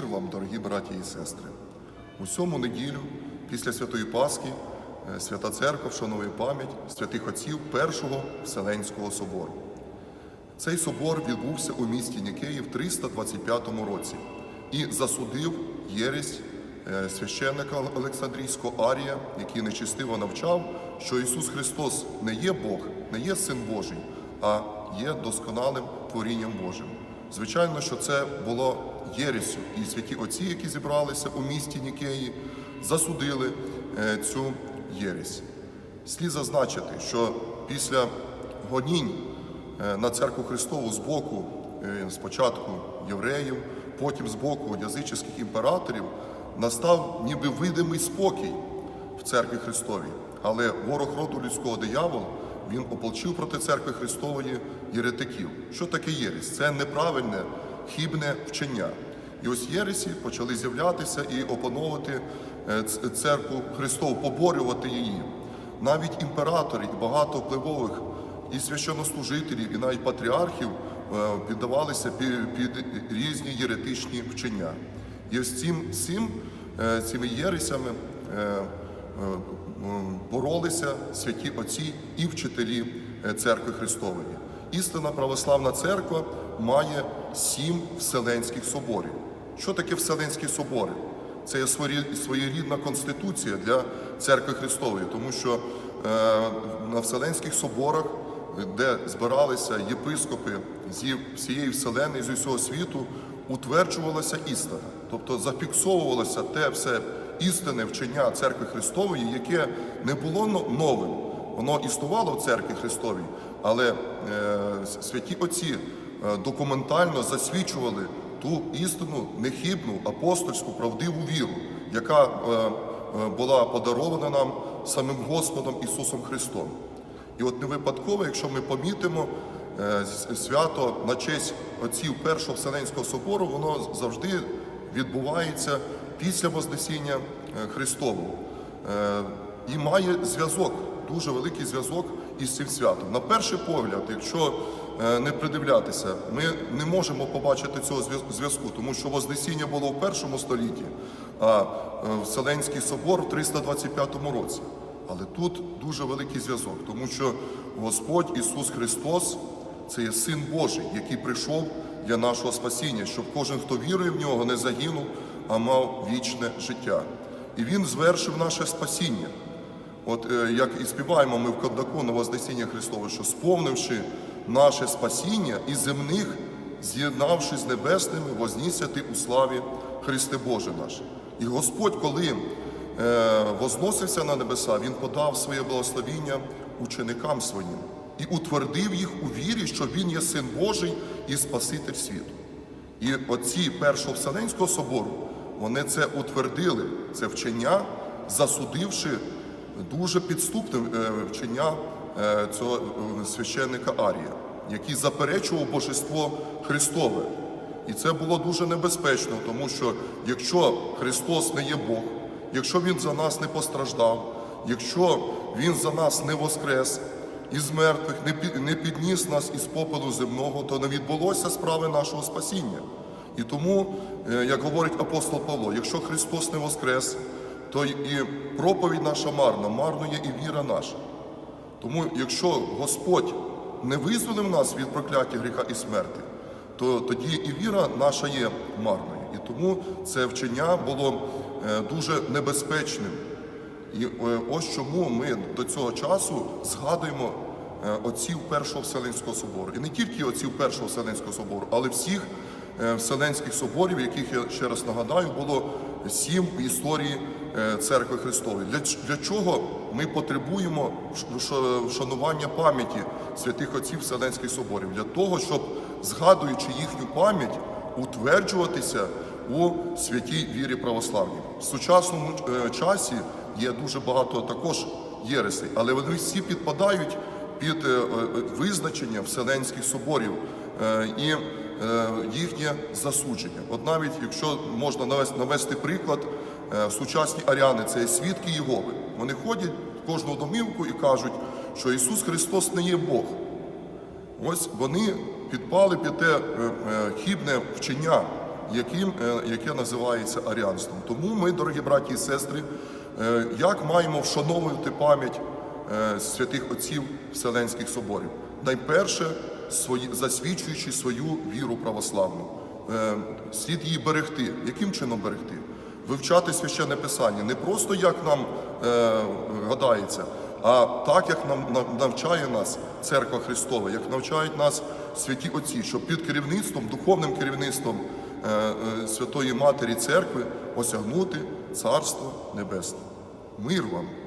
дорогі браті і сестри. У сьому неділю, після Святої Пасхи, е, Свята Церква вшановує пам'ять святих отців Першого Вселенського собору. Цей собор відбувся у місті Нікеї в 325 році і засудив єресь е, священника Олександрійського Арія, який нечистиво навчав, що Ісус Христос не є Бог, не є Син Божий, а є досконалим творінням Божим. Звичайно, що це було єресю, і святі отці, які зібралися у місті Нікеї, засудили е, цю єресь. Слід зазначити, що після гонінь е, на церкву Христову з боку е, спочатку євреїв, потім з боку язичних імператорів, настав ніби видимий спокій в церкві Христовій. Але ворог роду людського диявол він ополчив проти церкви Христової єретиків. Що таке єресь? Це неправильне, хібне вчення. І ось єресі почали з'являтися і опановувати е, церкву Христову, поборювати її. Навіть імператори і багато впливових і священнослужителів, і навіть патріархів е, піддавалися під, різні єретичні вчення. І ось цим, цим е, цими єресями боролися святі отці і вчителі церкви Христової. Істинна православна церква має сім вселенських соборів. Що таке Вселенські собори? Це є своєрідна конституція для церкви Христової, тому що е, на Вселенських соборах, де збиралися єпископи зі всієї вселеної, з усього світу, утверджувалася істина, тобто зафіксовувалося те все істинне вчення церкви Христової, яке не було новим. Воно існувало в церкві Христовій, але е, святі отці е, документально засвідчували ту істину нехибну апостольську правдиву віру, яка е, була подарована нам самим Господом Ісусом Христом. І от не випадково, якщо ми помітимо свято на честь отців Першого Вселенського собору, воно завжди відбувається після Вознесіння Христового. І має зв'язок, дуже великий зв'язок із цим святом. На перший погляд, якщо е, не придивлятися, ми не можемо побачити цього зв'язку, тому що Вознесіння було в першому столітті, а е, Вселенський собор в 325 році. Але тут дуже великий зв'язок, тому що Господь Ісус Христос це є Син Божий, який прийшов для нашого спасіння, щоб кожен, хто вірує в нього, не загинув, а мав вічне життя. І Він звершив наше спасіння. От е, як і співаємо ми в Каддаку на Вознесіння Христове, що сповнивши наше спасіння і земних, з'єднавшись з небесними, вознісяти у славі Христе Боже наш. І Господь, коли е, возносився на небеса, Він подав своє благословіння ученикам своїм і утвердив їх у вірі, що Він є Син Божий і Спаситель світу. І отці Першого Вселенського собору вони це утвердили, це вчення, засудивши дуже підступне вчення е, цього е, священника Арія, який заперечував божество Христове. І це було дуже небезпечно, тому що якщо Христос не є Бог, якщо Він за нас не постраждав, якщо Він за нас не воскрес, із мертвих не підніс нас із попелу земного, то не відбулося справи нашого спасіння. І тому, е, як говорить апостол Павло, якщо Христос не воскрес, то і проповідь наша марна, марною є і віра наша. Тому, якщо Господь не визволив нас від прокляття гріха і смерти, то тоді і віра наша є марною. І тому це вчення було е, дуже небезпечним. І е, ось чому ми до цього часу згадуємо е, отців Першого Вселенського собору. І не тільки отців Першого Вселенського собору, але всіх Вселенських соборів, яких я ще раз нагадаю, було сім в історії е, церкви Христової. Для, для чого ми потребуємо вш- вш- вшанування пам'яті святих отців Вселенських соборів? Для того, щоб, згадуючи їхню пам'ять, утверджуватися у святій вірі православній. В сучасному е, часі є дуже багато також єресей, але вони всі підпадають під е, е, визначення Вселенських соборів е, і е, їхнє засудження. От навіть якщо можна навести, навести приклад, е, сучасні аріани це свідки Єгови. Вони ходять в кожну домівку і кажуть, що Ісус Христос не є Бог. Ось вони підпали під те е, е, хібне вчення яким, е, яке називається аріанством. Тому ми, дорогі браті і сестри, е, як маємо вшановувати пам'ять е, святих отців Вселенських соборів? Найперше, свої, засвідчуючи свою віру православну. Е, Слід її берегти. Яким чином берегти? Вивчати священне писання не просто як нам е, гадається, а так, як нам навчає нас Церква Христова, як навчають нас святі отці, що під керівництвом, духовним керівництвом е, е, Святої Матері Церкви осягнути Царство Небесне. Мир вам!